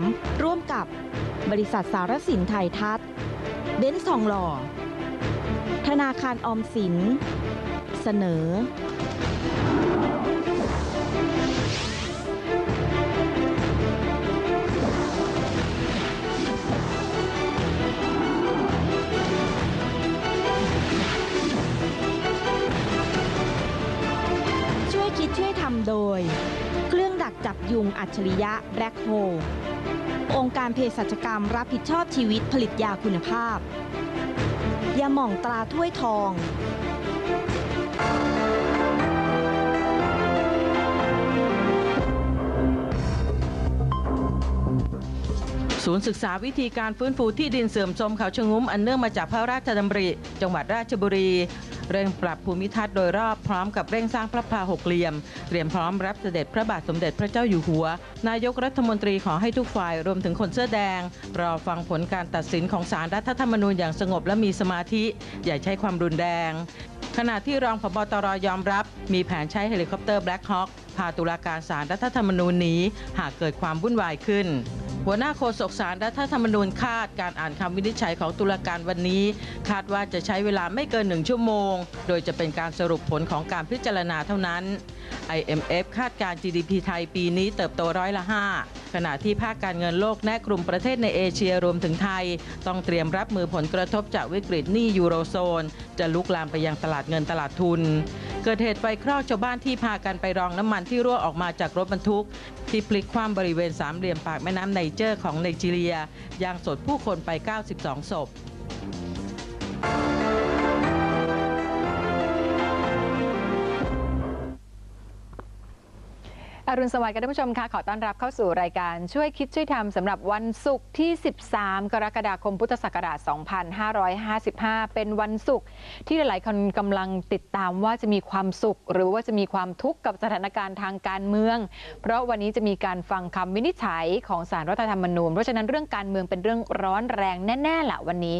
3 ร่วมกับบริษัทสารสินไทยทัศน์เบนซ์ทองหล่อ ธนาคารออมสิน เสนอ ช่วยคิดช่วยทำโดยักจับยุงอัจฉริยะแบล็คโฮองค์การเภสัชกรรมรับผิดชอบชีวิตผลิตยาคุณภาพยาหม่องตราถ้วยทอง ศูนย์ศึกษาวิธีการฟื้นฟูที่ดินเสื่อมโทรมเขาชะงุ้มอันเนื่องมาจากพระราชดำริ จังหวัดราชบุรี เร่งปรับภูมิทัศน์โดยรอบพร้อมกับเร่งสร้างพระพาหกเหลี่ยม เตรียมพร้อมรับเสด็จพระบาทสมเด็จพระเจ้าอยู่หัว นายกรัฐมนตรีขอให้ทุกฝ่ายรวมถึงคนเสื้อแดง รอฟังผลการตัดสินของศาลรัฐธรรมนูญอย่างสงบและมีสมาธิ อย่าใช้ความรุนแรง ขณะที่รองพบตรยอมรับ มีแผนใช้เฮลิคอปเตอร์ Black Hawk พาตุลาการศาลรัฐธรรมนูญหนีหากเกิดความวุ่นวายขึ้น หัวหน้าโฆษกศาลรัฐธรรมนูญคาดการอ่านคำวินิจฉัยของตุลาการวันนี้ คาดว่าจะใช้เวลาไม่เกินหนึ่งชั่วโมง โดยจะเป็นการสรุปผลของการพิจารณาเท่านั้น IMF คาดการ GDP ไทยปีนี้เติบโตร้อยละ5ขณะที่ภาคการเงินโลกแนะกลุ่มประเทศในเอเชียรวมถึงไทย ต้องเตรียมรับมือผลกระทบจากวิกฤตหนี้ยูโรโซน จะลุกลามไปยังตลาดเงินตลาดทุน กิดเหตุไฟคลอกชาวบ้านที่พากันไปรองน้ำมันที่รั่วออกมาจากรถบรรทุก ที่พลิกคว่ำบริเวณสามเหลี่ยมปากแม่น้ำไนเจอร์ของไนจีเรียยางสดผู้คนไป 92 ศพ อรุณสวัสดิ์ค่ะท่านผู้ชมค่ะขอต้อนรับเข้าสู่รายการช่วยคิดช่วยทำสำหรับวันศุกร์ที่ 13 กรกฎาคมพุทธศักราช 2555 เป็นวันศุกร์ที่หลายๆคนกำลังติดตามว่าจะมีความสุข หรือว่าจะมีความทุกข์กับสถานการณ์ทางการเมือง เพราะวันนี้จะมีการฟังคำวินิจฉัยของสารรัฐธรรมนูญเพราะฉะนั้นเรื่องการเมืองเป็นเรื่องร้อนแรงแน่ๆแหละวันนี้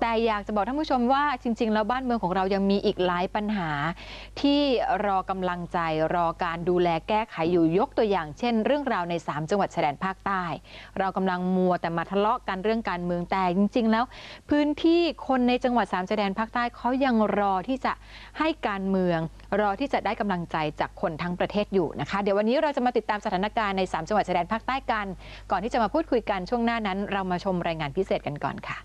แต่อยากจะบอกท่านผู้ชมว่าจริง ๆ แล้วบ้านเมืองของเรายังมีอีกหลายปัญหา ที่รอกำลังใจรอการดูแลแก้ไขอยู่ยกตัวอย่างเช่น เรื่องราวใน 3 จังหวัดชายแดนภาคใต้ เรากำลังมัวแต่มาทะเลาะกันเรื่องการเมืองแต่จริง ๆ แล้ว พื้นที่คนในจังหวัดสามชายแดนภาคใต้เขายังรอที่จะให้การเมือง รอที่จะได้กำลังใจจากคนทั้งประเทศอยู่นะคะ เดี๋ยววันนี้เราจะมาติดตามสถานการณ์ใน 3 จังหวัดชายแดนภาคใต้กัน ก่อนที่จะมาพูดคุยกันช่วงหน้านั้น เรามาชมรายงานพิเศษกันก่อนค่ะ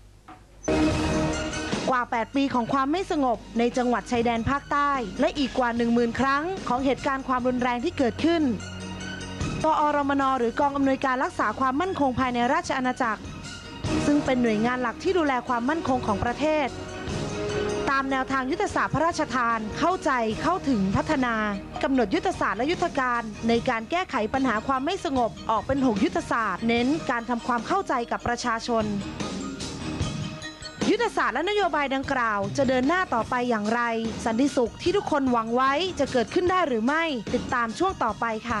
กว่า 8 ปีของความไม่สงบในจังหวัดชายแดนภาคใต้ และอีกกว่า 10,000 ครั้งของเหตุการณ์ความรุนแรงที่เกิดขึ้น กอรมนหรือกองอำนวยการรักษาความมั่นคงภายในราชอาณาจักร ซึ่งเป็นหน่วยงานหลักที่ดูแลความมั่นคงของประเทศ ตามแนวทางยุทธศาสตร์พระราชทาน เข้าใจเข้าถึงพัฒนากำหนดยุทธศาสตร์และยุทธการ ในการแก้ไขปัญหาความไม่สงบออกเป็น6ยุทธศาสตร์ เน้นการทำความเข้าใจกับประชาชน ยุทธศาสตร์และนโยบายดังกล่าว จะเดินหน้าต่อไปอย่างไร สันติสุขที่ทุกคนหวังไว้จะเกิดขึ้นได้หรือไม่ ติดตามช่วงต่อไปค่ะ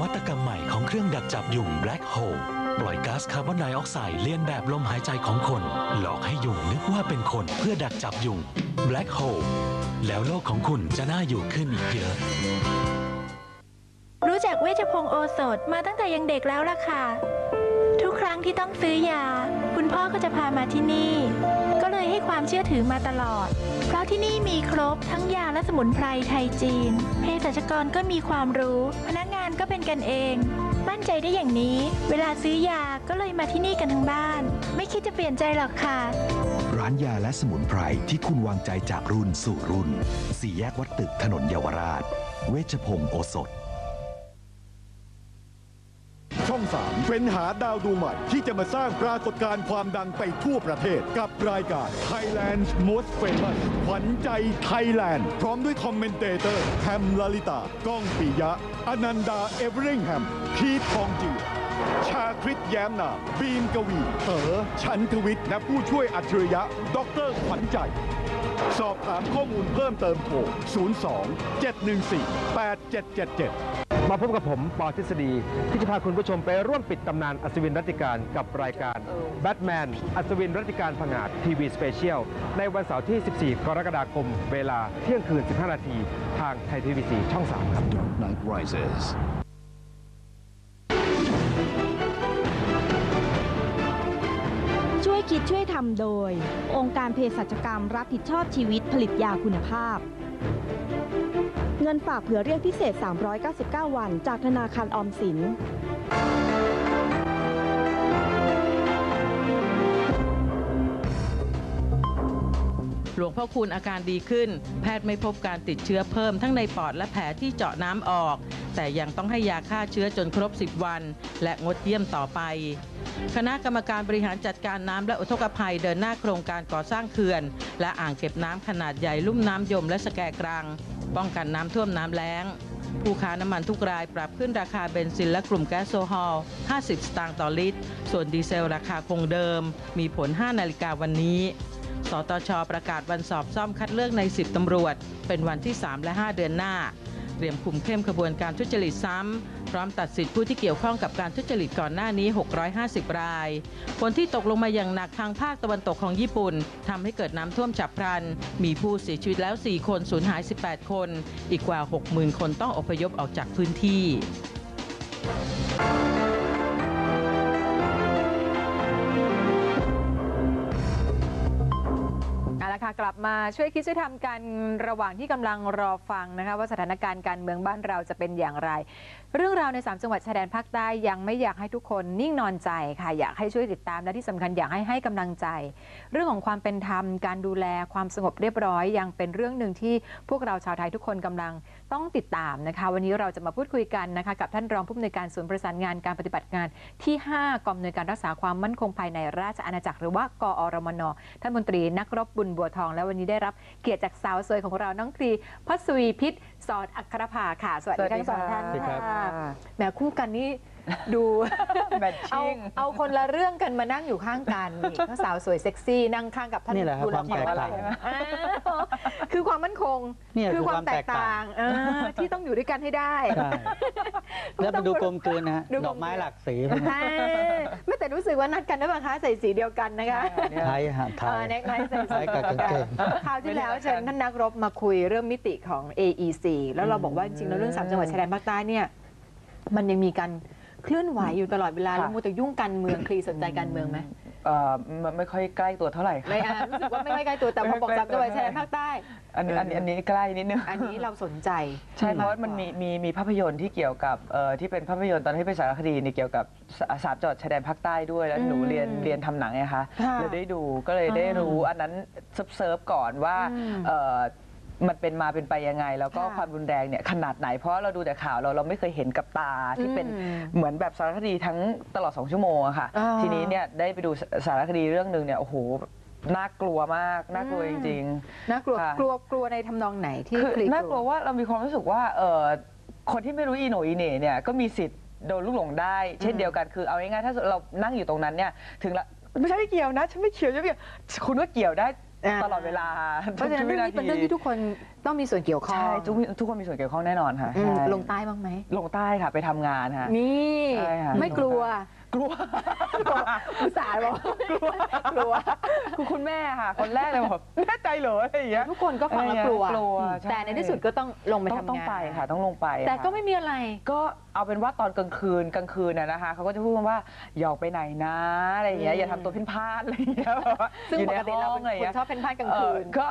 วัตกรรมใหม่ของเครื่องดักจับยุง Black Hole ปล่อยก๊าซคาร์บอนไดออกไซด์เลียนแบบลมหายใจของคน หลอกให้ยุงนึกว่าเป็นคนเพื่อดักจับยุง Black Hole แล้วโลกของคุณจะน่าอยู่ขึ้นอีกเยอะ รู้จักเวชพงศ์โอสถมาตั้งแต่ยังเด็กแล้วล่ะค่ะ ทุกครั้งที่ต้องซื้อยา คุณพ่อก็จะพามาที่นี่ ก็เลยให้ความเชื่อถือมาตลอด เพราะที่นี่มีครบทั้งยาและสมุนไพรไทยจีน เภสัชกรก็มีความรู้พนักงาน ก็เป็นกันเอง มั่นใจได้อย่างนี้ เวลาซื้อยาก็เลยมาที่นี่กันทั้งบ้าน ไม่คิดจะเปลี่ยนใจหรอกค่ะ ร้านยาและสมุนไพรที่คุณวางใจจากรุ่นสู่รุ่น สี่แยกวัดตึกถนนเยาวราช เวชพงศ์โอสถ ช่อง 3 เป็นหาดาวดวงใหม่ที่จะมาสร้างปรากฏการณ์ความดังไปทั่วประเทศกับรายการ Thailand's Most Famous ขวัญใจไทยแลนด์ พร้อมด้วยคอมเมนเตเตอร์แฮมลลิตา ก้องปิยะ อนันดา เอเวอริงแฮม พีททองจือชาคริตแย้มนาบีมกวีเต๋อชันทวิทย์ และผู้ช่วยอัจฉริยะ ดรขวัญใจ สอบถามข้อมูลเพิ่มเติมโทร 02 714 8777 มาพบกับผมปอทฤษฎีที่จะพาคุณผู้ชมไปร่วมปิดตำนานอัศวินรัตติการกับรายการแบทแมนอัศวินรัตติการผงาดทีวีสเปเชียลในวันเสาร์ที่ 14 กรกฎาคม เวลาเที่ยงคืน 15 นาที ทางไทยทีวีสีช่อง 3 ครับ Dark Knight Rises ช่วยคิดช่วยทำโดย องค์การเภสัชกรรมรับผิดชอบชีวิตผลิตยาคุณภาพ เงินฝากเผื่อเรียกพิเศษ 399 วัน จากธนาคารออมสิน หลวงพ่อคูณอาการดีขึ้น แพทย์ไม่พบการติดเชื้อเพิ่มทั้งในปอดและแผลที่เจาะน้ำออก แต่ยังต้องให้ยาฆ่าเชื้อจนครบ 10 วัน และงดเยี่ยมต่อไป คณะกรรมการบริหารจัดการน้ำและอุทกภัยเดินหน้าโครงการก่อสร้างเขื่อน และอ่างเก็บน้ำขนาดใหญ่ลุ่มน้ำยมและสแกกรัง ป้องกันน้ำท่วมน้ำแล้งผู้ค้าน้ำมันทุกรายปรับขึ้นราคาเบนซินและกลุ่มแก๊สโซฮอล 50 สตางค์ต่อลิตร ส่วนดีเซลราคาคงเดิม มีผล 5 นาฬิกาวันนี้ สตชประกาศวันสอบซ่อมคัดเลือกใน 10 ตำรวจ เป็นวันที่ 3 และ 5 เดือนหน้า เตรียมคุมเข้มขบวนการทุจริตซ้ำ พร้อมตัดสิทธิผู้ที่เกี่ยวข้องกับการทุจริตก่อนหน้านี้ 650 ราย ฝนที่ตกลงมาอย่างหนักทางภาคตะวันตกของญี่ปุ่นทำให้เกิดน้ำท่วมฉับพลัน มีผู้เสียชีวิตแล้ว 4 คนสูญหาย 18 คน อีกกว่า 60,000 คนต้องอพยพออกจากพื้นที่ ค่ะกลับมาช่วยคิดช่วยทำกันระหว่างที่กำลังรอฟังนะคะว่าสถานการณ์การเมืองบ้านเราจะเป็นอย่างไรเรื่องราวใน 3 จังหวัดชายแดนภาคใต้ยังไม่อยากให้ทุกคนนิ่งนอนใจค่ะ อยากให้ช่วยติดตามและที่สำคัญอยากให้ให้กำลังใจ เรื่องของความเป็นธรรม การดูแลความสงบเรียบร้อย ยังเป็นเรื่องหนึ่งที่พวกเราชาวไทยทุกคนกำลังต้องติดตามนะคะ วันนี้เราจะมาพูดคุยกันนะคะกับท่านรองผู้อำนวยการศูนย์ประสานงานการปฏิบัติงานที่ 5กองอำนวยการรักษาความมั่นคงภายในราชอาณาจักรหรือว่ากอรมนท่านมนตรีนักรบบุญบัวทอง และวันนี้ได้รับเกียรติจากสาวสวยของเราน้องครีพัศวีพิษ สอนอัครภาค่ะ สวัสดีทั้งสองท่านสวัสดีครับ ค่ะแหมคู่กันนี่ ดูแมทเอาชิ่งเอาคนละเรื่องกันมานั่งอยู่ข้างกันนี่ทั้งสาวสวยเซ็กซี่นั่งข้างกับท่านนี่แหละครับดูความแตกต่างอ้าวคือความมั่นคงเนี่ยคือคือความความแตแตกกต่าต่างงเออที่ต้องอยู่ด้วยกันให้ได้ ใช่แล้วมันดูกลมกลืนนะฮะดูกลมกลืน ดอกไม้หลากสีพวกนี้ใช่ไม่แต่รู้สึกว่านัดกันได้ป่ะคะใส่สีเดียวกันนะคะไทยฮะไทเออย เน็กไนท์ใส่ไทยกับกางเกง คราวที่แล้วเชิญท่านนักรบมาคุยเรื่องมิติของ AEC แล้วเราบอกว่าจริงๆแล้วเรื่องสามจังหวัดชายแดนภาคใต้เนี่ยมันยังมีการ เคลื่อนไหวอยู่ตลอดเวลาค่ะแล้วมัวแต่ยุ่งการเมืองคลีสนใจการเมืองไหมเอ่อไม่ไม่ค่อยใกล้ตัวเท่าไหร่ค่ะ ไม่อะรู้สึกว่าไม่ค่อยใกล้ตัวแต่พอบอกสามจังหวัดชายแดนภาคใต้ อันนี้อันนี้อันนี้ใกล้นิดนึง อันนี้เราสนใจใช่เพราะว่ามันมีมีมีภาพยนตร์ที่เกี่ยวกับเอ่อที่เป็นภาพยนตร์ตอนที่เป็นสารคดีนี่เกี่ยวกับสสามจังหวัดชายแดนภาคใต้ด้วยแล้วหนูอืมเรียนเรียนทำหนังไงคะค่ะเลยได้ดูก็เลยได้รู้อันนั้นเซิร์ฟเซิร์ฟก่อนว่าอืมเอ่อ มันเป็นมาเป็นไปยังไง แล้วก็ค่ะความรุนแรงเนี่ยขนาดไหนเพราะเราดูแต่ข่าวเราเราไม่เคยเห็นกับตาที่เป็นอืมเหมือนแบบสารคดีทั้งตลอด 2 ชั่วโมงอะค่ะ อ่า ทีนี้เนี่ยได้ไปดูสารคดีเรื่องหนึ่งเนี่ยโอ้โหน่ากลัวมากน่ากลัวจริง ๆ น่ากลัวค่ะ กลัวกลัวในทำนองไหนที่คือคลีน่ากลัวว่าเรามีความรู้สึกว่าเออคนที่ไม่รู้อีโหนอีเหน่เนี่ยก็มีสิทธิ์โดนลูกหลงได้ เช่นเดียวกันคือเอาง่ายๆถ้าเรานั่งอยู่ตรงนั้นเนี่ยถึงละไม่ใช่ไม่เกี่ยวนะฉันไม่เกี่ยวฉันไม่เกี่ยวคุณก็เกี่ยวได้อ่า ตลอดเวลาเพราะฉะนั้นเรื่องนี้เป็นเรื่องที่ทุกคนต้องมีส่วนเกี่ยวข้องใช่ทุกทุกคนมีส่วนเกี่ยวข้องแน่นอนค่ะอืมใช่ลงใต้บ้างไหมลงใต้ค่ะไปทำงานค่ะนี่ใช่ค่ะไม่กลัว กลัว อุตส่าห์บอกกลัว กลัวคือคุณแม่ค่ะ คนแรกเลยบอกแน่ใจเหรออะไรอย่างเงี้ย ทุกคนก็ฟังแล้วกลัว กลัวใช่ แต่ในที่สุดก็ต้องลงไปต้องทำงานต้องไปค่ะ ต้องลงไปแต่ค่ะก็ไม่มีอะไร ก็เอาเป็นว่าตอนกลางคืนกลางคืนน่ะนะคะเขาก็จะพูดว่าอย่าออกไปไหนนะอะไรอย่างเงี้ยอืมอย่าทำตัวเพินพลาดอะไรอย่างเงี้ยแบบว่าซึ่งอยู่ปในกติห้เราองเป็นอะไรอย่างคนเงี้ยชอบเป็นพลาดกลางเอคือนก็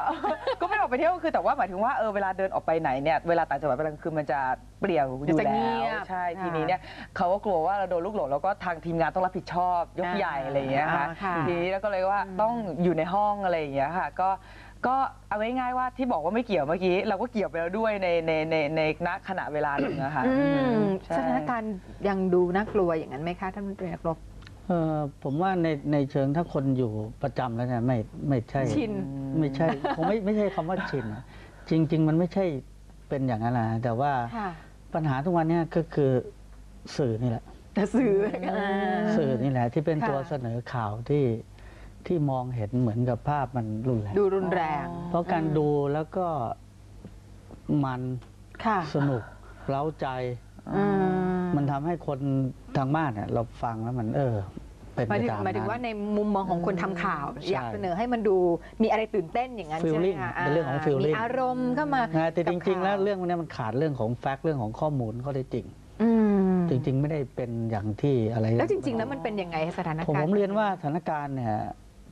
ก็ไม่ได้ออกไปเที่ยวกลางคืนแต่ว่าหมายถึงว่าเออเวลาเดินออกไปไหนเนี่ยเวลาต่างจังหวัดเวลากลางคืนมันจะเปลี่ยวอยู่จะแล้เงียบวใช่ค่ะทีนี้เนี่ยเขาก็กลัวว่าเราโดนลูกหลงแล้วก็ทางทีมงานต้องรับผิดชอบยกอ่าใหญ่อะไรอย่างเงี้ยค่ะอ่าค่ะ ทีนี้แล้วก็เลยว่าอืมต้องอยู่ในห้องอะไรอย่างเงี้ยค่ะ ก็ก็เอาไว้ง่ายๆว่าที่บอกว่าไม่เกี่ยวเมื่อกี้ เราก็เกี่ยวไปแล้วด้วยในในในในณขณะเวลาหนึ่งนะคะอืมใช่ สถานการณ์ยังดูน่ากลัวอย่างนั้นไหมคะท่านรัฐมนตรีนักรบ เออผมว่าในในเชิงถ้าคนอยู่ประจำแล้วเนี่ยไม่ไม่ใช่ชิน ไม่ใช่คงไม่ไม่ใช่คำว่าชินอะจริง ๆ มันไม่ใช่เป็นอย่างนั้นนะแต่ว่าค่ะ ปัญหาทุกวันเนี้ก็คือสื่อนี่แหละ แต่สื่ออ่าสื่อนี่แหละที่เป็นค่ะตัวเสนอข่าวที่ที่มองเห็นเหมือนกับภาพมันรุนแรงดูรุนแรง เพราะการดูแล้วก็มันค่ะสนุกเร้าใจอืมมันทำให้คนทางบ้านเนี่ยเราฟังแล้วมันเออเป็นหมายไปถึงตามหมายถึงว่านั้นในมุมมองของคนทำข่าวใช่อยากเสนอให้มันดูมีอะไรตื่นเต้นอย่างนั้นใช่ไหม Feeling คะเป็นเรื่องของา feeling มีอารมณ์เข้ามานะแต่จริง ๆ แล้วกับข่าเรื่องพวกนี้มันขาดเรื่องของแฟกต์เรื่องของข้อมูลข้อเท็จจริงอืม จริง ๆ ไม่ได้เป็นอย่างที่อะไรแล้วจริง ๆ แล้วมันเป็นยังไงสถานผมการณ์ผมเรียนว่าสถานการณ์เนี่ย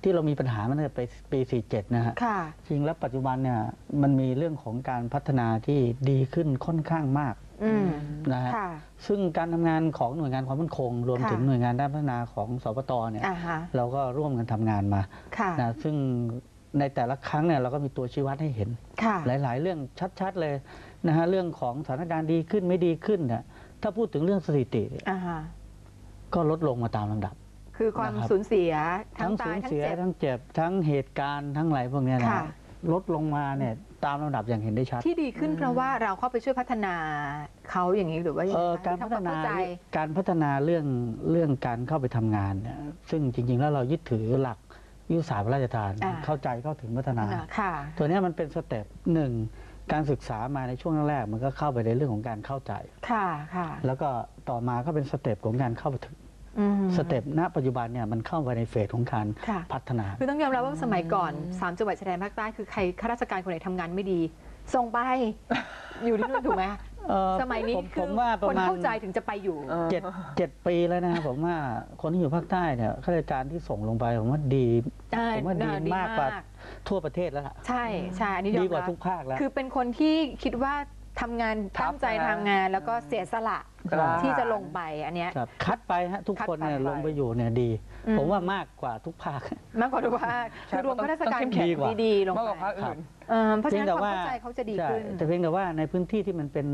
ที่เรามีปัญหามันตั้งแต่ปีปี47 นะฮะค่ะจริงแล้วปัจจุบันเนี่ยมันมีเรื่องของการพัฒนาที่ดีขึ้นค่อนข้างมากอืมนะฮะค่ะซึ่งการทำงานของหน่วยงานความมั่นคง รวมค่ะถึงหน่วยงานด้านพัฒนาของสปตเนี่ยอ่าฮะเราก็ร่วมกันทำงานมาค่ะนะซึ่งในแต่ละครั้งเนี่ยเราก็มีตัวชี้วัดให้เห็นค่ะหลาย ๆ เรื่องชัด ๆ เลยนะฮะเรื่องของสถานการณ์ดีขึ้นไม่ดีขึ้นเนี่ย ถ้าพูดถึงเรื่องสถิติเนี่ยอ่าฮะก็ลดลงมาตามลำดับ คือความนะครับ สูญเสียทั้ทั้งงตาสูยญทั้งเสียเจ็บ ทั้งเจ็บทั้งเหตุการณ์ทั้งหลายพวกเนี้ยนะค่ะ ลดลงมาเนี่ยตามลำดับอย่างเห็นได้ชัดที่ดีขึ้นเพราะว่าเราเข้าไปช่วยพัฒนาเขาอย่างนี้หรือว่ายังเอไงอคะการพัฒนาทำควมเข้ใจ การพัฒนาเรื่องเรื่องการเข้าไปทำงานเนี่ยซึ่งจริง ๆ แล้วเรายึดถือหลักยุทธศาสตร์พระราชทานอ่า เข้าใจเข้าถึงพัฒนาค่ะ ตัวเนี้ยมันเป็นสเต็ปหนึ่ง การศึกษามาในช่วงแรกๆมันก็เข้าไปในเรื่องของการเข้าใจ ค่ะค่ะ แล้วก็ต่อมาก็เป็นสเต็ปของการเข้าไปถึงอืมสเต็ปณปัจจุบันเนี่ยมันเข้าไปในเฟสของการค่ะพัฒนา คือต้องยอมรับว่าสมัยก่อนสามจังหวัดชายแดนภาคใต้คือใครข้าราชการคนไหนทำงานไม่ดี ส่งไปอยู่ที่นู่นถูกไหมเอ่อสมัยนี้ผมคืผอมว่าประคนมาณเข้าใจถึงจะไปอยู่เจ็ดเจ็ดปีแล้วนะครับผมว่าคนที่อยู่ภาคใต้เนี่ยข้าราชการที่ส่งลงไปผมว่าดีใช่ผมว่าดีน่าดีมากกว่ามาก ทั่วประเทศแล้วล่ะ ใช่ใช่อันนี้ยอมดีกว่ารับทุกภาคแล้ว คือเป็นคนที่คิดว่าทำงานตั้งใจทำงานแล้วก็เสียสละกล้า ที่จะลงไปอันเนี้ย ครับคัดไปฮะทุกคนเนี่ยคัดไปลงไปอยู่เนี่ยดี อืม ผมว่ามากกว่าทุกภาค มากกว่าทุกภาคใช่คือรวมข้าราชการต้องเข้มแข็ง ดีกว่าดีๆลงมากกว่าไปภาคอื่นเอ่อเพราะฉะนั้นพียงความแต่เข้าใจเขาจะดีขึ้น ใช่แต่เพียงแต่ว่าในพื้นที่ที่มันเป็น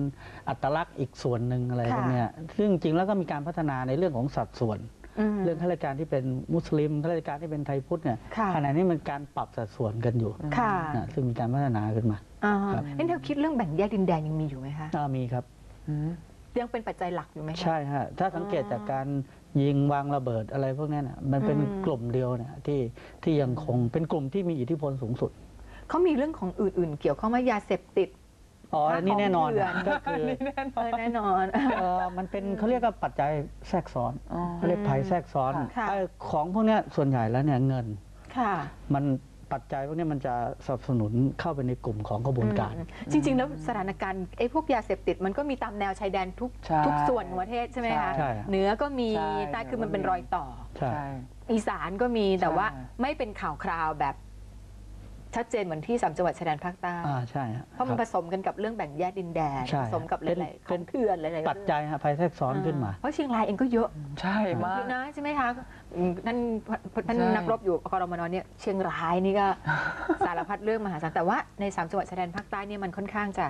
อัตลักษณ์อีกส่วนหนึ่งอะไรค่ะ พวกเนี้ยซึ่งจริงๆแล้วก็มีการพัฒนาในเรื่องของสัดส่วนม เรื่องข้าราชการที่เป็นมุสลิมข้าราชการที่เป็นไทยพุทธเนี่ยค่ะขณะนี้มันการปรับสัดส่วนกันอยู่ค่ะนะซึ่งมีการพัฒนาขึ้นมาอ่าครับเอ้แนวคิดเรื่องแบ่งแยกดินแดนยังมีอยู่ไหมคะอ่ามีครับยังเป็นปัจจัยหลักอยู่ไหมคะใช่ฮะถ้าสังเกตจากการยิงวางระเบิดอะไรพวกนี้นะมันเป็นอืมกลุ่มเดียวเนี่ยที่ที่ยังคงเป็นกลุ่มที่มีอิทธิพลสูงสุดเขามีเรื่องของอื่น ๆ เกี่ยวข้องไหมยาเสพติด อ๋ออันนี้แน่นอนของเถื่อนก็คือเออแน่นอน เอ่อมันเป็นเขาเรียกว่าปัจจัยแทรกซ้อนอ๋อเขาเรียกภัยแทรกซ้อนค่ะไอ้ของพวกเนี้ยส่วนใหญ่แล้วเนี่ยเงิน ค่ะ มันปัจจัยพวกเนี้ยมันจะสนับสนุนเข้าไปในกลุ่มของกระบวนการอืมจริง ๆ แล้วสถานการณ์ไอ้พวกยาเสพติดมันก็มีตามแนวชายแดนทุกใช่ทุกส่วนของประเทศใช่ไหมคะใช่ เหนือก็มีใช่ใต้คือมันเป็นรอยต่อ ใช่ใช่อีสานก็มีแต่ใช่ว่าไม่เป็นข่าวคราวแบบ ชัดเจนเหมือนที่สามจังหวัดชายแดนภาคใต้อ่าใช่ฮะเพราะมันคผบสมกันกับเรื่องแบ่งแยกดินแดนใช่ผสมกับหเป็นลายๆขเป็องนเถื่อนหลายๆปัจจัยฮะภัยแทรกซ้อนขึ้นมา เพราะเชียงรายเองก็เยอะใช่มากเยอะนะใช่ไหมคะอืมท่านท่านใช่นักรบอยู่กรมนเนี่ยเชียงรายนี่ก็สารพัดเรื่องมหาศาลแต่ว่าในสามจังหวัดชายแดนภาคใต้เนี่ยมันค่อนข้างจะ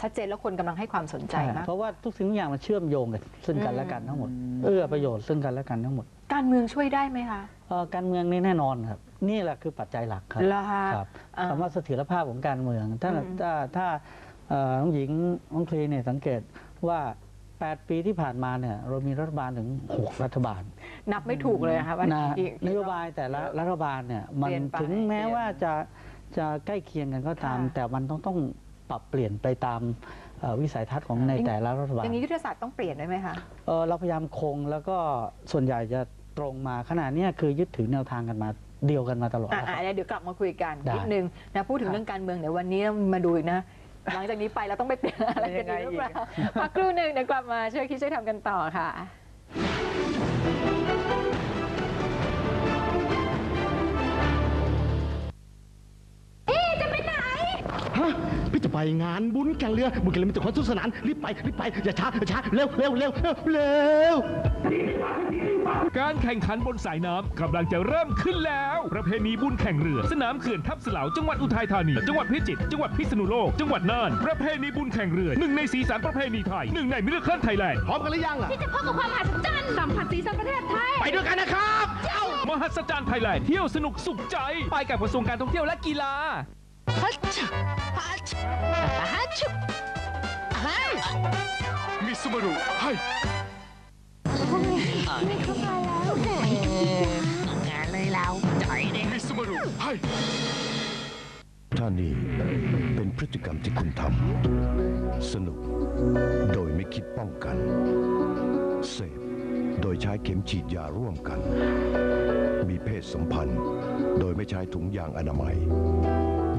ชัดเจนแล้วคนกำลังให้ความสนใจใช่มากเพราะว่าทุกสิ่งทุกอย่างมันเชื่อมโยงกันซึ่งกันและกันทั้งหมดอืมเอื้อประโยชน์ซึ่งกันและกันทั้งหมด การเมืองช่วยได้ไหมคะ เอ่อการเมืองนี่แน่นอนครับนี่แหละคือปัจจัยหลักครับเหรอคะครับอ่า คำว่าเสถียรภาพของการเมือง ถ้าอืม ถ้าถ้าเอ่อน้องหญิงน้องคลีเนี่ยสังเกตว่า 8 ปีที่ผ่านมาเนี่ยเรามีรัฐบาลถึง 6 รัฐบาล นับไม่ถูกเลยนะคะว่านะที่นโยบายแต่ละรัฐบาลเนี่ยมันเปลี่ยนไปถึงแม้ว่าจะจะใกล้เคียงกันก็ตาม ค่ะ แต่มันต้องต้องปรับเปลี่ยนไปตามเอ่อวิสัยทัศน์ของในแต่ละรัฐบาลอย่างนี้ยุทธศาสตร์ต้องเปลี่ยนด้วยไหมคะ เอ่อเราพยายามคงแล้วก็ส่วนใหญ่จะ ตรงมาขนาดนี้ยคือยึดถือแนวทางกันมาเดียวกันมาตลอดอะครับอะเดี๋ยวกลับมาคุยกันได้ นิดนึงนะพูดถึงเรื่องการเมืองเดี๋ยววันนี้มาดูอีกนะ หลังจากนี้ไปเราต้องไปเปลี่ยนอะไรกันอีกหรือเปล่าพักครู่หนึ่งเดี๋ยวกลับมาช่วยคิดช่วยทำกันต่อค่ะ จะไปงานบุญแข่งเรือ บุญแข่งเรือมีแต่ความสนุกสนาน รีบไป รีบไป อย่าช้า อย่าช้าเร็วเร็วเร็วเร็วเร็ว การแข่งขันบนสายน้ำกำลังจะเริ่มขึ้นแล้ว ประเพณีบุญแข่งเรือ สนามเขื่อนทับสลาวจังหวัดอุทัยธานี จังหวัดพิจิตร จังหวัดพิษณุโลก จังหวัดน่าน ประเพณีบุญแข่งเรือ หนึ่งในสีสันประเพณีไทย หนึ่งในมิราเคิลไทยแลนด์ พร้อมกันหรือยังอะ ที่จะพบกับความมหัศจรรย์สัมผัสสีสันประเทศไทย ไปด้วยกันนะครับ มหัศจรรย์ไทยแลนด์ เที่ยวสนุกสุขใจ ไปกับกระทรวงการท่องเที่ยวและกีฬา มิสมารุให้งานเลยเราจ่อยเลยมิสมารุให้ถ้านี่เป็นพฤติกรรมที่คุณทำสนุก โดยไม่คิดป้องกัน เสพโดยใช้เข็มฉีดยาร่วมกัน มีเพศสัมพันธ์ โดยไม่ใช้ถุงยางอนามัย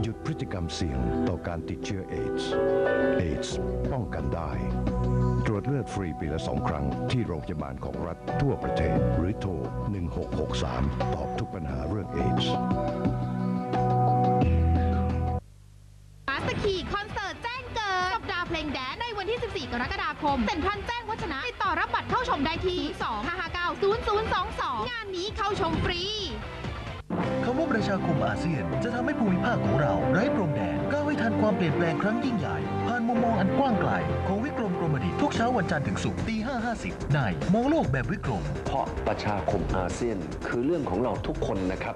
หยุดพฤติกรรมเสี่ยงต่อการติดเชื้อเอดส์เอดส์ป้องกันได้ ตรวจเลือดฟรีปีละสองครั้งที่โรงพยาบาลของรัฐทั่วประเทศ หรือโทร 1663 ตอบทุกปัญหาเรื่องเอดส์ เปลี่ยนแปลงครั้งยิ่งใหญ่ ผ่านมุมมองอันกว้างไกลของวิกรมกรมดิตทุกเช้าวันจันทร์ถึงศุกร์ตี5.50ในมองโลกแบบวิกรม เพราะประชาคมอาเซียนคือเรื่องของเราทุกคนนะครับ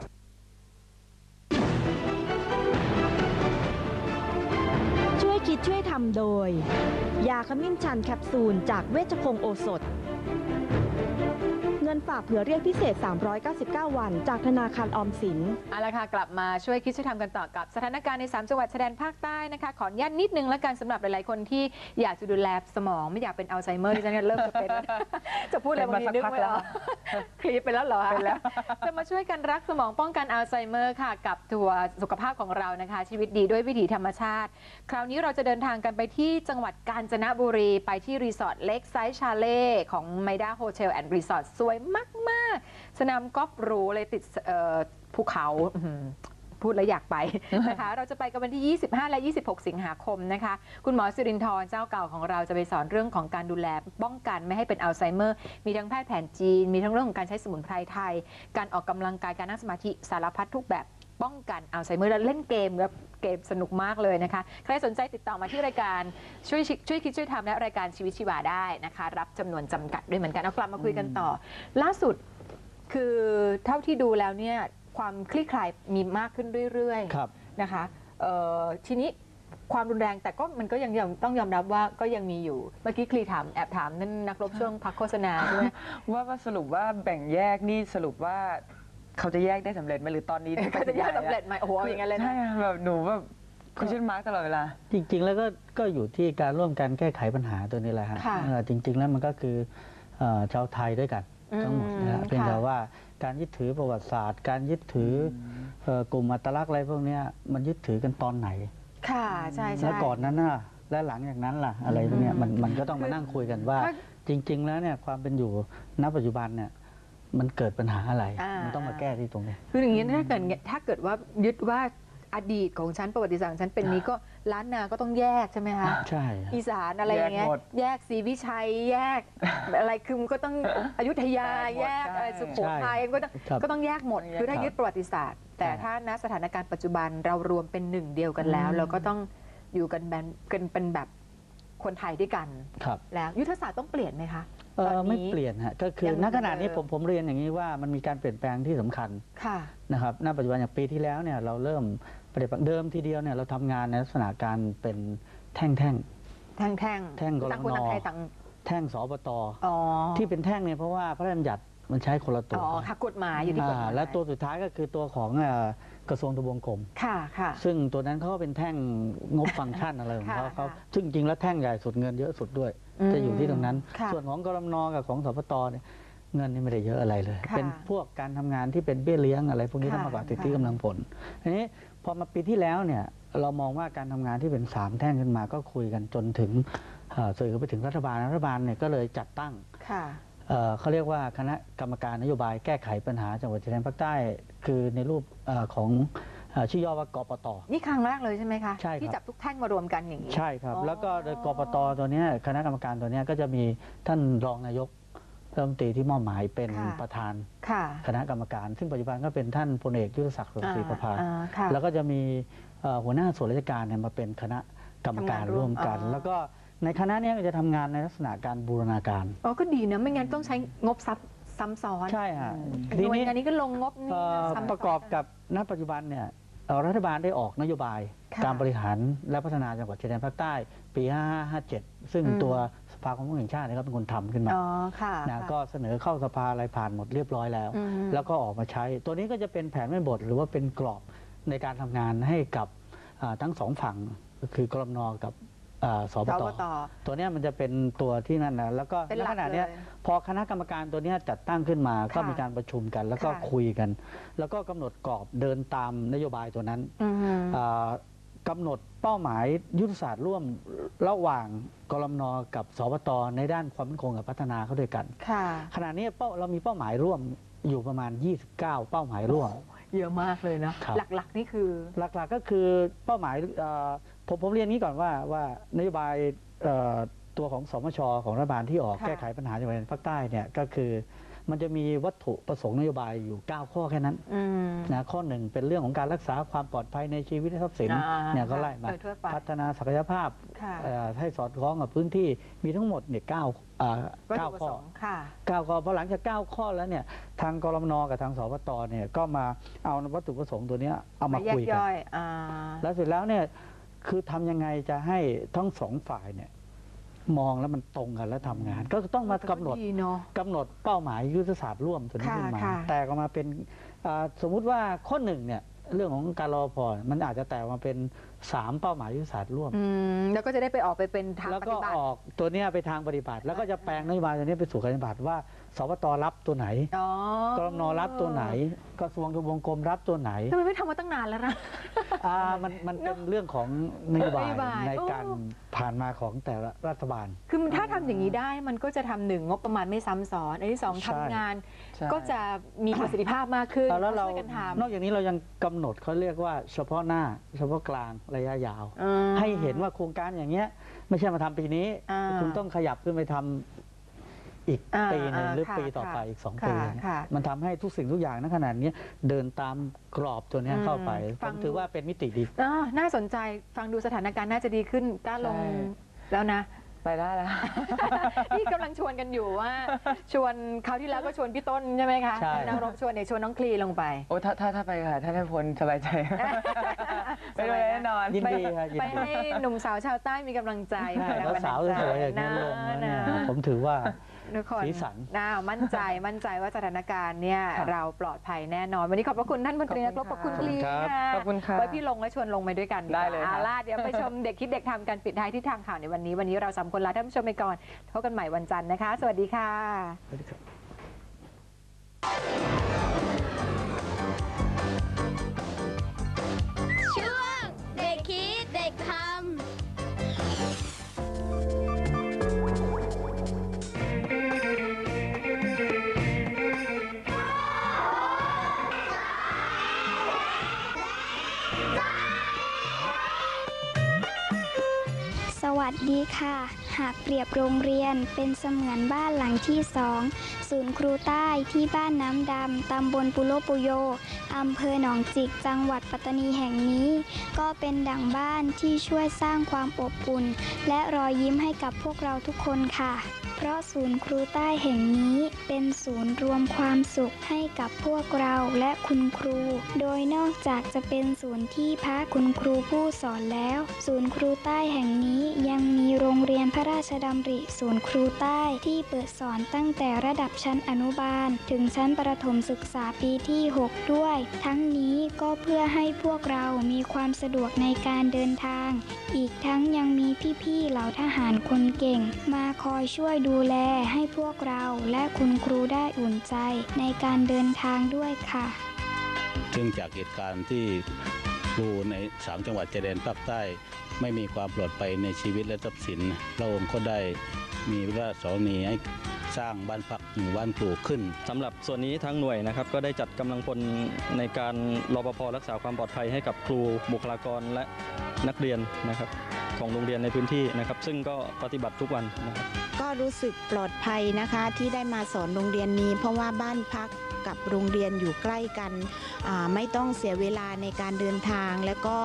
ช่วยคิดช่วยทำโดย ยาขมิ้นชันแคปซูลจากเวชพงศ์โอสถเงินฝากเผื่อเรียกพิเศษ 399 วัน จากธนาคารออมสิน เอาละค่ะกลับมาช่วยคิดช่วยทำกันต่อกับสถานการณ์ใน 3 จังหวัดชายแดนภาคใต้นะคะ ขออนุญาตนิดนึงแล้วกันสำหรับหลาย ๆ คนที่อยากจะดูแลสมองไม่อยากเป็นอัลไซเมอร์ดิฉันเนี่ยเริ่มจะเป็นแล้วจะพูดอะไรบางทีนึกไม่ออกคลิปไปแล้วเหรอเป็นแล้ว จะมาช่วยกันรักสมองป้องกันอัลไซเมอร์ค่ะ กับทัวร์สุขภาพของเรานะคะ ชีวิตดีด้วยวิถีธรรมชาติ คราวนี้เราจะเดินทางกันไปที่จังหวัดกาญจนบุรี ไปที่รีสอร์ทเล็กไซส์ชาเล่ของไมด้าโฮเทลแอนด์รีสอร์ทสวยมาก ๆ สนามกอล์ฟหรูเลยติดเอ่อภูเขาอื้อหือพูดแล้วอยากไปนะคะ เราจะไปกันวันที่ 25 และ 26 สิงหาคมนะคะ คุณหมอสิรินทร์เจ้าเก่าของเราจะไปสอนเรื่องของการดูแลป้องกันไม่ให้เป็นอัลไซเมอร์ มีทั้งแพทย์แผนจีน มีทั้งเรื่องของการใช้สมุนไพรไทย การออกกำลังกาย การนั่งสมาธิสารพัดทุกแบบ ป้องกันอัลไซเมอร์และเล่นเกมแบบเกมสนุกมากเลยนะคะ ใครสนใจติดต่อมาที่รายการช่วยชิช่วยคิดช่วยทำและรายการชีวิตชีวาได้นะคะ รับจำนวนจำกัดด้วยเหมือนกันเอากลับมาคุยกันต่อ ล่าสุดคือเท่าที่ดูแล้วเนี่ยความคลี่คลายมีมากขึ้นเรื่อยๆครับนะคะเอ่อทีนี้ความรุนแรงแต่ก็มันก็ยังยังต้องยอมรับว่าก็ยังมีอยู่เมื่อกี้คลีถามแอบถามนั่นนักรบช่วงพักโฆษณาใช่ไหม ว่าว่าสรุปว่าแบ่งแยกนี่สรุปว่า เขาจะแยกได้สำเร็จไหมหรือตอนนี้เขาจะแยกสำเร็จไหมโอ้โหอย่างนั้นเลยนะใช่ค่ะแบบหนูแบบคุชชั่นมาร์กตลอดเวลา จริง ๆ แล้วก็ก็อยู่ที่การร่วมกันแก้ไขปัญหาตัวนี้แหละฮะค่ะเอ่อจริง ๆ แล้วมันก็คือเอ่อชาวไทยด้วยกันทั้งหมดนะฮะอืมเพียงแต่ค่ะว่าการยึดถือประวัติศาสตร์ การยึดถือเอ่อกลุ่มอัตลักษณ์อะไรพวกเนี้ยมันยึดถือกันตอนไหน ค่ะใช่ใช่แล้วก่อนนั้นน่ะและหลังจากนั้นล่ะอะไรพวกเนี้ยมันมันก็ต้องมานั่งคุยกันว่าถ้าจริง ๆ แล้วเนี่ยความเป็นอยู่ณปัจจุบันเนี่ย มันเกิดปัญหาอะไร อ่ามั มันต้องมาแก้ที่ตรงนี้คืออย่างนี้ถ้าเกิดถ้าเกิดว่ายึดว่าอดีตของฉันประวัติศาสตร์ของฉันเป็นนี้ก็ล้านนาก็ต้องแยกใช่ไหมคะ ใช่อีสานอะไรอย่างเงี้ยแยกหมดแยกศรีวิชัยแยก อะไรคือมันก็ต้องอยุธยาแยแยกกหมดอะไรสุโขทัยใช่ก็ต้องครับก็ต้องแยกหมดต้องแยก คือถ้าครับยึดประวัติศาสตร์ แต่ใช่ถ้าณสถานการณ์ปัจจุบันเรารวมเป็นหนึ่งเดียวกันแล้วเราก็ต้องอยู่กันแบบกันเป็นแบบคนไทยด้วยกัน ครับ แล้วยุทธศาสตร์ต้องเปลี่ยนไหมคะ เอตออนไม่นี้เปลี่ยนฮะก็คือยังณขณะนี้เหมืผอนมเดิมผมเรียนอย่างนี้ว่ามันมีการเปลี่ยนแปลงที่สำคัญค่ะนะครับณปัจจุบันอย่างปีที่แล้วเนี่ยเราเริ่มปฏิบัติเดิมทีเดียวเนี่ยเราทำงานในลักษณะการเป็นแท่งแท่งแท่งแท่งแท่งกลต่างคนต่างนใครต่างแท่งสปตอ๋อที่เป็นแท่งเนี่ยเพราะว่าพระราชบัญญัติมันใช้คนละตัวอ๋อค่ะกฎหมายอยู่ที่กฎหมายอ่าและตัวสุดท้ายก็คือตัวของเอ่อกระทรวงทบวงกรมค่ะค่ะ ซึ่งตัวนั้นเขาก็เป็นแท่งงบฟังก์ชันอะไรของเขาค่ะเขาค่ะซึ่งจริงแล้วแท่งใหญ่สุดเงินเยอะสุดด้วยอืม จะอยู่ที่ตรงนั้นค่ะส่วนของกรมนกับของสปตเนี่ยเงินนี่ไม่ได้เยอะอะไรเลยค่ะเป็นพวกการทำงานที่เป็นเบี้ยเลี้ยงอะไร พวกนี้ค่ะมากกว่าสิทธิค่ะกำลังผลทีนี้พอมาปีที่แล้วเนี่ยเรามองว่าการทำงานที่เป็นสามแท่งขึ้นมาก็คุยกันจนถึงเอ่อสื่อไปถึงรัฐบาลรัฐบาลเนี่ยก็เลยจัดตั้งค่ะเอ่อเขาเรียกว่าคณะกรรมการนโยบายแก้ไขปัญหาจังหวัดชายแดนภาคใต้ คือในรูปเออของเอ่อ ชื่อย่อว่ากปต นี่ครั้งแรกเลยใช่ไหมคะใช่ครับ ที่จับทุกแท่งมารวมกันอย่างนี้ ใช่ครับ อ๋อ แล้วก็โดยกปตตัวเนี้ยคณะกรรมการตัวเนี้ยก็จะมีท่านรองนายกรัฐมนตรีที่มอบหมายเป็นค่ะ ประธานค่ะ คณะกรรมการ ซึ่งปัจจุบันก็เป็นท่านพลเอกยุทธศักดิ์สุนทรีประภา อ่าค่ะ แล้วก็จะมีเอ่อหัวหน้าส่วนราชการเนี่ยมาเป็นคณะกรรมการทำงานร่ร่ววมมกัน อ๋อ แล้วก็ในคณะเนี้ก็จะทำงานในลักษณะการบูรณาการ อ๋อก็ดีนะ ไม่งั้นต้องใช้งบซับซ้ำซ้อนใช่ฮะหน่วยงานนี้ก็ลงงบนี่เอ่อซ้ำซ้นประกอบกับณปัจจุบันเนี่ยเอ่อ รัฐบาลได้ออกนโยบายค่ะการบริหารและพัฒนาจังหวัดชายแดนภาคใต้ปี 5557 ซึ่งอืมตัวสภาความมั่นคงแห่งชาติเนี่ยก็เป็นคนทำขึ้นมาอ๋อค่ะนะค่ะก็เสนอเข้าสภาอะไรผ่านหมดเรียบร้อยแล้วอืมแล้วก็ออกมาใช้ ตัวนี้ก็จะเป็นแผนแม่บท หรือว่าเป็นกรอบในการทำงานให้กับอ่าทั้งสองฝั่งก็คือกรมนกับอ่า สบสตบตตัวเนี้ยมันจะเป็นตัวที่นั่นนะแล้วก็เป็นณหลักขณะเนี้ยเลยพอคณะกรรมการตัวเนี้ยจัดตั้งขึ้นมาก็ค่ะมีการประชุมกัน แล้วก็ค่ะ คุยกัน แล้วก็กำหนดกรอบเดินตามนโยบายตัวนั้นอืม อ่ากำหนดเป้าหมายยุทธศาสตร์ร่วมระหว่างกรมนกับสบตในด้านความมั่นคงกับพัฒนาเข้าด้วยกัน ค่ะ ขณะนี้เป้าเรามีเป้าหมายร่วมอยู่ประมาณ 29 เป้าหมายร่วม เยอะมากเลยนะครับ หลักๆนี่คือ หลักๆก็คือเป้าหมายเอ่อ ผมผมเรียนนี้ก่อนว่าว่านโยบายเอ่อตัวของสมชของรัฐบาลที่ออกค่ะแก้ไขปัญหาจังหวัดชายแดนภาคใต้เนี่ยก็คือมันจะมีวัตถุประสงค์นโยบายอยู่ 9 ข้อแค่นั้นอืมนะข้อหนึ่งเป็นเรื่องของการรักษาความปลอดภัยในชีวิตและทรัพย์สินอ่าเนี่ยก็ไล่มาโดยทั่วไปพัฒนาศักยภาพค่ะเอ่อให้สอดคล้องกับพื้นที่มีทั้งหมดเนี่ยเก้าอ่าวัตเก้าถุประข้สองค์ค่ะเก้าข้อพอหลังจากเก้าข้อแล้วเนี่ยทางกรมนกับทางสปตเนี่ยก็มาเอาวัตถุประสงค์ตัวเนี้ยเอามาแยคุกยกันย่อยอ่าแล้วเสร็จแล้วเนี่ย คือทำยังไงจะให้ทั้งสองฝ่ายเนี่ยมองแล้วมันตรงกันแล้วทำงาน ก็ต้องมากำหนดดีเนาะ กำหนดเป้าหมายยุทธศาสตร์ร่วมตัวนี้ค่ะขึ้นมา ค่ะ แตกออกมาเป็นอ่าสมมุติว่าข้อหนึ่งเนี่ยเรื่องของการรอพอมันอาจจะแตกออกมาเป็นสามเป้าหมายยุทธศาสตร์ร่วม อืมแล้วก็จะได้ไปออกไปเป็นทางแล้วปก็ฏิบัติ ออกตัวเนี้ยไปทางปฏิบัติ แล้วก็จะแปลงนโยบายตัวนี้ไปสู่การปฏิบัติว่า สปตรับตัวไหนอ๋อกรมนรับตัวไหน กระทรวงทบวงกรมรับตัวไหนทำไมไม่ทำมาตั้งนานแล้วนะ อ่ามันมันเป็นเรื่องของนโยบายนโยบาย ในการโอ้ผ่านมาของแต่ละรัฐบาล คือถ้าทำอย่างนี้ได้มันก็จะทำหนึ่งงบประมาณไม่ซ้ำซ้อน อันที่สองใช่ ทำงานใช่ก็จะมีประสิทธิภาพมากขึ้นเอาแล้วเราช่วยกันทนอกจากนี้เรายังกำหนดเขาเรียกว่าเฉพาะหน้า เฉพาะกลางระยะยาวำอืมให้เห็นว่าโครงการอย่างเงี้ย ไม่ใช่มาทำปีนี้ อ่า คุณต้องขยับขึ้นไปทำ อีกอ่าปีหนึ่งอ่าหรือค่ะปีต่อไปค่ะอีกสองค่ะปีค่ะมันทำให้ทุกสิ่งทุกอย่างในขนาดนี้ยเดินตามกรอบตัวเนี้ยเข้าไปอืมผฟังมถือว่าเป็นมิติดีอ่าน่าสนใจฟังดูสถานการณ์น่าจะดีขึ้นกล้าลงใช่แล้วนะไปได้แล้วนี่กำลังชวนกันอยู่ว่า ชวนคราวที่แล้วก็ชวนพี่ต้นใช่ไหมคะใช่นักรบชวนเนี่ยชวนน้องคลีลงไปโอ้ถ้าถ้าถ้าไปค่ะถ้าได้พลสบายใจไปด้วยแน่นอนยินดีครับยินไปดีให้หนุ่มสาวชาวใต้มีกำลังใจใช่มีแรงแล้วบันดสาวลใจสวยๆอย่างนี้ยลงแล้วเนี่ยนะผมถือว่า ทุกคนสีสันน่ามั่นใจมั่นใจว่าสถานการณ์เนี่ยค่ะเราปลอดภัยแน่นอน วันนี้ขอบพระคุณท่านมนตรีนักรบขอบคุณคลีครับค่ะขอบคุณค่ะไว้พี่ลงและชวนลงไปด้วยกันกว่าได้เลยค่ะอาล่ะเดี๋ยวไปชมเด็กคิดเด็กทำกันปิดท้ายที่ทางข่าวในวันนี้วันนี้เราสามคนลาท่านผู้ชมไปก่อนพบกันใหม่วันจันทร์นะคะ สวัสดีค่ะช่ว วัสดีค่ะ หากเปรียบโรงเรียนเป็นเสมือนบ้านหลังที่สองศูนย์ครูใต้ที่บ้านน้ำดำตำบลปุโรปุโยอำเภอหนองจิกจังหวัดปัตตานีแห่งนี้ ก็เป็นดั่งบ้านที่ช่วยสร้างความอบอุ่น และรอยยิ้มให้กับพวกเราทุกคนค่ะ เพราะศูนย์ครูใต้แห่งนี้เป็นศูนย์รวมความสุขให้กับพวกเราและคุณครู โดยนอกจากจะเป็นศูนย์ที่พักคุณครูผู้สอนแล้ว ศูนย์ครูใต้แห่งนี้ยังมีโรงเรียนพระราชดำริศูนย์ครูใต้ที่เปิดสอนตั้งแต่ระดับชั้นอนุบาล ถึงชั้นประถมศึกษาปีที่ 6 ด้วย ทั้งนี้ก็เพื่อให้พวกเรามีความสะดวกในการเดินทาง อีกทั้งยังมีพี่ๆเหล่าทหารคนเก่ง มาคอยช่วยดูแลให้พวกเราและคุณครูได้อุ่นใจในการเดินทางด้วยค่ะ ซึ่งจากเหตุการณ์ที่ครูในสามจังหวัดชายแดนภาคใต้ ไม่มีความปลอดภัยในชีวิตและทรัพย์สินพระองค์ก็ได้มีพระราชสรณีให้สร้างบ้านพักหมู่บ้านปลูกขึ้นสำหรับส่วนนี้ทางหน่วยนะครับก็ได้จัดกำลังพลในการรปภรักษาความปลอดภัยให้กับครูบุคลากรและนักเรียนนะครับของโรงเรียนในพื้นที่นะครับ ซึ่งก็ปฏิบัติทุกวันนะครับก็รู้สึกปลอดภัยนะคะที่ได้มาสอนโรงเรียนนี้ เพราะว่าบ้านพัก กับโรงเรียนอยู่ใกล้กัน ไม่ต้องเสียเวลาในการเดินทาง และก็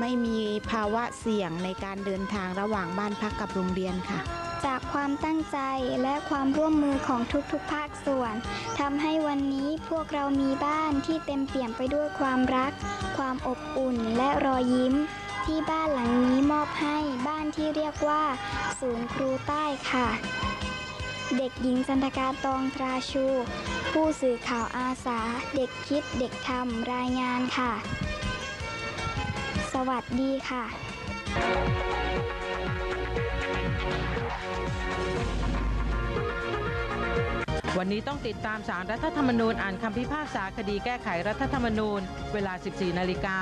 ไม่มีภาวะเสี่ยงในการเดินทางระหว่างบ้านพักกับโรงเรียนค่ะจากความตั้งใจและความร่วมมือของทุกๆ ภาคส่วนทำให้วันนี้พวกเรามีบ้านที่เต็มเปี่ยมไปด้วยความรัก ความอบอุ่นและรอยยิ้ม ที่บ้านหลังนี้มอบให้บ้านที่เรียกว่า ศูนย์ครูใต้ค่ะ เด็กหญิงจันทการตองตราชู ผู้สื่อข่าวอาสา เด็กคิดเด็กทำรายงานค่ะ สวัสดีค่ะ วันนี้ต้องติดตามสารรัฐธรรมนูญอ่านคำพิพากษาคดีแก้ไขรัฐธรรมนูญ เวลา 14 นาฬิกา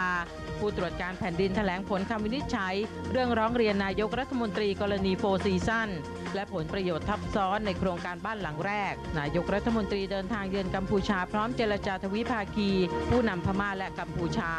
ผู้ตรวจการแผ่นดินแถลงผลคำวินิจฉัย เรื่องร้องเรียนนายกรัฐมนตรีกรณีโฟซีซั่นและผลประโยชน์ทับซ้อนในโครงการบ้านหลังแรก นายกรัฐมนตรีเดินทางเยือนกัมพูชาพร้อมเจรจาทวิภาคี ผู้นำพม่าและกัมพูชา